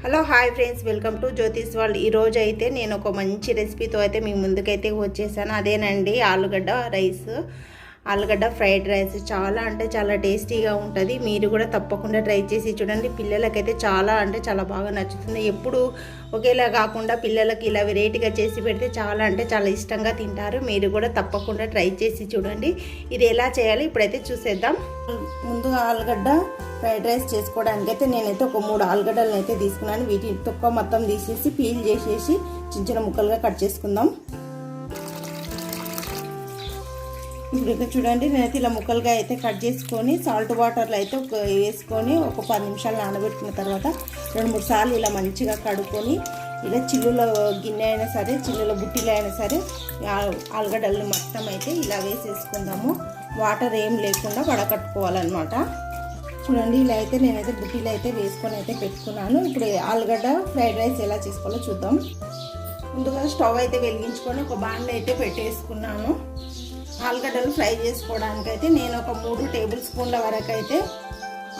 Hello hi friends. Welcome to Jyotish world. ఈ రోజు అయితే నేను ఒక మంచి రెసిపీతో అయితే మీ ముందుకైతే వచ్చేసాను. అదేనండి ఆలుగడ్డ రైస్. ఆలుగడ్డ ఫ్రైడ్ రైస్ చాలా అంటే చాలా టేస్టీగా ఉంటుంది. మీరు కూడా తప్పకుండా ట్రై చేసి చూడండి. పిల్లలకైతే చాలా అంటే చాలా బాగా నచ్చుతుంది. ఎప్పుడు ఒకేలా కాకుండా పిల్లలకి ఇలా వెరైటీగా చేసి పెడితే చాలా అంటే చాలా ఇష్టంగా తింటారు. మీరు కూడా తప్పకుండా ట్రై చేసి చూడండి. ఇది ఎలా చేయాలి ఇప్పుడైతే చూసేద్దాం. ముందుగా ఆలుగడ్డ ఫ్రైడ్ రైస్ చేసుకోవడానికి అయితే నేనైతే ఒక మూడు ఆలుగడ్డలను అయితే తీసుకున్నాను. వీటి తొక్క మొత్తం తీసేసి పీల్ చేసేసి చిన్న చిన్న ముక్కలుగా కట్ చేసుకుందాం. ఇప్పుడు చూడండి నేనైతే ఇలా ముక్కలుగా అయితే కట్ చేసుకొని సాల్ట్ వాటర్లో అయితే ఒక వేసుకొని ఒక పది నిమిషాలు నానబెట్టుకున్న తర్వాత రెండు మూడు సార్లు ఇలా మంచిగా కడుక్కొని ఇలా చిల్లుల గిన్నె అయినా సరే చిల్లుల బుట్టిలో అయినా సరే ఆలుగడ్డలు మొత్తం అయితే ఇలా వేసేసుకుందాము. వాటర్ ఏం లేకుండా వడకట్టుకోవాలన్నమాట. చూడండి ఇలా అయితే నేనైతే బుట్టిలో అయితే వేసుకొని అయితే పెట్టుకున్నాను. ఇప్పుడు ఆలుగడ్డ ఫ్రైడ్ రైస్ ఎలా చేసుకోవాలో చూద్దాం. ముందుగా స్టవ్ అయితే వెలిగించుకొని ఒక బాండ్ అయితే పెట్టేసుకున్నాను. ఆలుగడ్డలు ఫ్రై చేసుకోవడానికి అయితే నేను ఒక మూడు టేబుల్ స్పూన్ల వరకు అయితే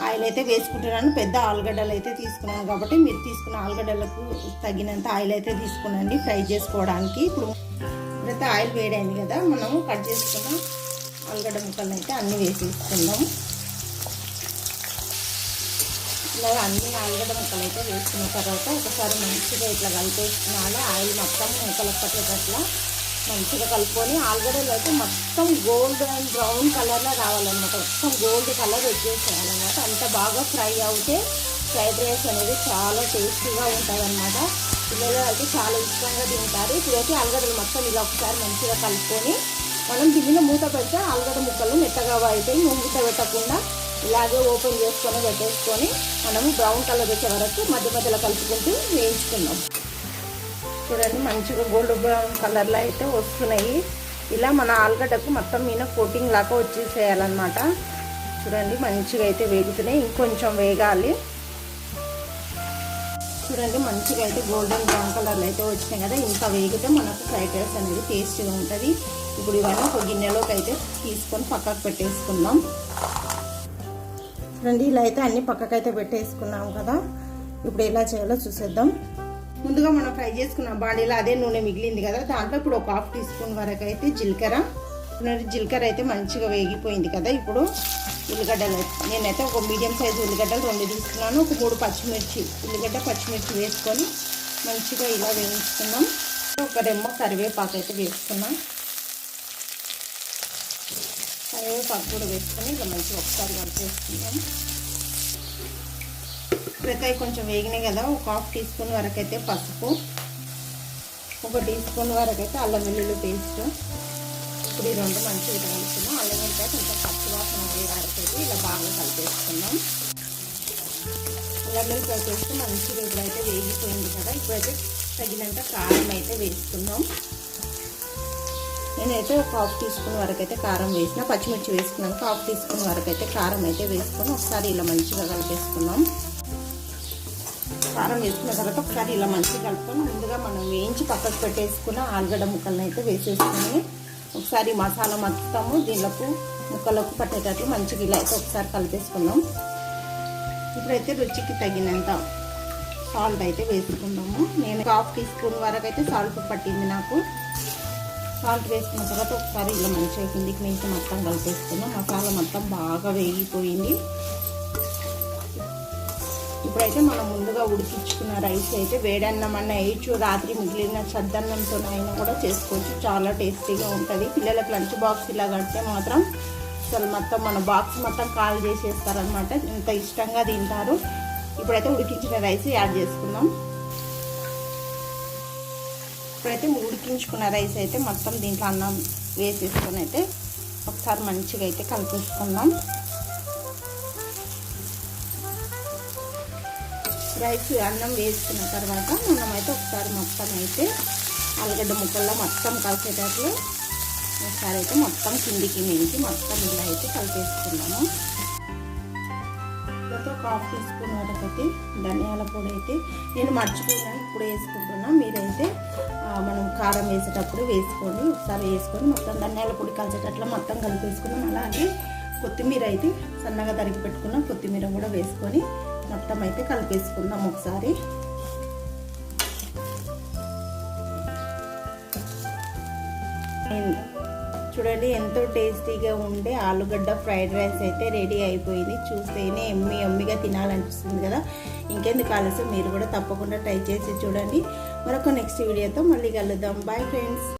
ఆయిల్ అయితే వేసుకుంటున్నాను. పెద్ద ఆలుగడ్డలు అయితే తీసుకున్నాను కాబట్టి మీరు తీసుకున్న ఆలుగడ్డలకు తగినంత ఆయిల్ అయితే తీసుకునండి ఫ్రై చేసుకోవడానికి. ఇప్పుడు ఇప్పుడైతే ఆయిల్ వేడైంది కదా మనము కట్ చేసుకున్న ఆలుగడ్డ ముక్కలను అయితే అన్నీ వేసేసుకుందాం. ఇలా అన్ని ఆలుగడ్డ ముక్కలు అయితే వేసుకున్న తర్వాత ఒకసారి మంచిగా ఇట్లా కలిపేసుకోవాలి ఆయిల్ మొత్తం ముక్కలు పట్టేటట్లా మంచిగా కలుపుకొని ఆలుగడ్డలు అయితే మొత్తం గోల్డ్ అండ్ బ్రౌన్ కలర్లో రావాలన్నమాట మొత్తం గోల్డ్ కలర్ వచ్చేసేయాలన్నమాట అంత బాగా ఫ్రై అవుతే ఫ్రైడ్ రైస్ అనేది చాలా టేస్టీగా ఉంటుందన్నమాట. పిల్లలు అయితే చాలా ఇష్టంగా తింటారు. ఇప్పుడైతే ఆలుగడ్డలు మొత్తం ఇలా ఒకసారి మంచిగా కలుపుకొని మనం గిన్నె మూత పెడితే ఆలుగడ్డ ముక్కలు మెత్తగా అవుతాయి మూత పెట్టకుండా ఇలాగే ఓపెన్ చేసుకొని పెట్టేసుకొని మనము బ్రౌన్ కలర్ వచ్చే వరకు మధ్య మధ్యలో కలుపుకుంటూ వేయించుకున్నాం చూడండి మంచిగా గోల్డ్ బ్రౌన్ కలర్లో అయితే వస్తున్నాయి. ఇలా మన ఆలుగడ్డకు మొత్తం మీద కోటింగ్ లాగా వచ్చేసేయాలన్నమాట. చూడండి మంచిగా అయితే వేగుతున్నాయి. ఇంకొంచెం వేగాలి. చూడండి మంచిగా అయితే గోల్డెన్ బ్రౌన్ కలర్లో అయితే వచ్చినాయి కదా. ఇంత వేగితే మనకు ఫ్రైడ్ రైస్ అనేది టేస్టీగా ఉంటుంది. ఇప్పుడు ఇవన్నీ ఒక గిన్నెలోకి అయితే తీసుకొని పక్కకు పెట్టేసుకుందాం. చూడండి ఇలా అయితే అన్ని పక్కకైతే పెట్టేసుకున్నాం కదా. ఇప్పుడు ఎలా చేయాలో చూసేద్దాం. ముందుగా మనం ఫ్రై చేసుకున్న బాడీలో అదే నూనె మిగిలింది కదా దాంట్లో ఇప్పుడు ఒక హాఫ్ టీ స్పూన్ వరకు అయితే జీలకర్ర. జీలకర్ర అయితే మంచిగా వేగిపోయింది కదా ఇప్పుడు. ఉల్లిగడ్డలు నేనైతే ఒక మీడియం సైజు ఉల్లిగడ్డలు రెండు తీసుకున్నాను. ఒక మూడు పచ్చిమిర్చి ఉల్లిగడ్డ పచ్చిమిర్చి వేసుకొని మంచిగా ఇలా వేయించుకున్నాం. ఒక రెమ్మ కరివేపాకు అయితే వేసుకున్నాం. కరివేపాకు కూడా వేసుకొని ఇలా మంచిగా ఒకసారి కలిపేసుకుందాం. ఇప్పుడైతే కొంచెం వేగినాయి కదా ఒక హాఫ్ టీ స్పూన్ వరకు అయితే పసుపు ఒక టీ స్పూన్ వరకు అయితే అల్లం వెల్లుల్లి పేస్ట్. ఇప్పుడు ఈ రెండు మంచిగా కలుపుకుందాం అల్లం వెల్లుల్లి కొంచెం పచ్చి వాసన వరకు అయితే ఇలా బాగా కలిపేసుకున్నాం అల్లం వెల్లుల్లి చేస్తే మంచిగా ఇప్పుడైతే వేగిపోయింది కదా ఇప్పుడైతే తగినంత కారం అయితే వేసుకున్నాం నేనైతే ఒక హాఫ్ టీ స్పూన్ వరకు అయితే కారం వేసిన పచ్చిమిర్చి వేసుకున్నాక హాఫ్ టీ స్పూన్ వరకు అయితే కారం అయితే వేసుకొని ఒకసారి ఇలా మంచిగా కలిపేసుకున్నాం కారం వేసుకున్న తర్వాత ఒకసారి ఇలా మంచిగా కలుపుకొని ముందుగా మనం వేయించి పక్కకు పెట్టేసుకున్న ఆలుగడ్డ ముక్కలను అయితే వేసేసుకొని ఒకసారి మసాలా మొత్తము దీనికి ముక్కలకు పట్టేటట్లు మంచిగా ఇలా అయితే ఒకసారి కలిపేసుకుందాం. ఇప్పుడైతే రుచికి తగినంత సాల్ట్ అయితే వేసుకుందాము. నేను హాఫ్ టీ స్పూన్ వరకు అయితే సాల్ట్ పట్టింది నాకు. సాల్ట్ వేసుకున్న తర్వాత ఒకసారి ఇలా మంచిగా కిందికి మించి మొత్తం కలిపేసుకున్నాం మసాలా మొత్తం బాగా వేగిపోయింది. ఇప్పుడైతే మనం ముందుగా ఉడికించుకున్న రైస్ అయితే వేడన్నం అన్న వేయచ్చు. రాత్రి మిగిలిన సద్దన్నంతో అయినా కూడా చేసుకోవచ్చు. చాలా టేస్టీగా ఉంటుంది. పిల్లలకు లంచ్ బాక్స్ ఇలా కడితే మాత్రం అసలు మొత్తం మన బాక్స్ మొత్తం కాల్ చేసేస్తారనమాట ఇంత ఇష్టంగా తింటారు. ఇప్పుడైతే ఉడికించిన రైస్ యాడ్ చేసుకుందాం. ఇప్పుడైతే ఉడికించుకున్న రైస్ అయితే మొత్తం దీంట్లో అన్నం వేసేసుకొని అయితే ఒకసారి మంచిగా అయితే కలిపేసుకుందాం. రైస్ అన్నం వేసుకున్న తర్వాత మనమైతే ఒకసారి మొత్తం అయితే ఆలుగడ్డ ముక్కల్లో మొత్తం కలిసేటట్లు ఒకసారి అయితే మొత్తం కిందికి మించి మొత్తం ఇలా అయితే కలిపేసుకున్నాము తర్వాత ఒక హాఫ్ టీ స్పూన్ ధనియాల పొడి అయితే నేను మర్చిపోయినాను ఇప్పుడు వేసుకుంటున్నా. మీరైతే మనం కారం వేసేటప్పుడు వేసుకోండి ఒకసారి వేసుకొని మొత్తం ధనియాల పొడి కలిసేటట్లు మొత్తం కలిపేసుకున్నాం అలాగే కొత్తిమీర అయితే సన్నగా తరిగి పెట్టుకున్నాం కొత్తిమీర కూడా వేసుకొని మొత్తం అయితే కలిపేసుకుందాం ఒకసారి. చూడండి ఎంతో టేస్టీగా ఉండే ఆలుగడ్డ ఫ్రైడ్ రైస్ అయితే రెడీ అయిపోయింది. చూస్తేనే ఎమ్మి ఎమ్మిగా తినాలనిపిస్తుంది కదా. ఇంకెందుకు ఆలస్యం? మీరు కూడా తప్పకుండా ట్రై చేసి చూడండి. మరొక నెక్స్ట్ వీడియోతో మళ్ళీ కలుద్దాం. Bye friends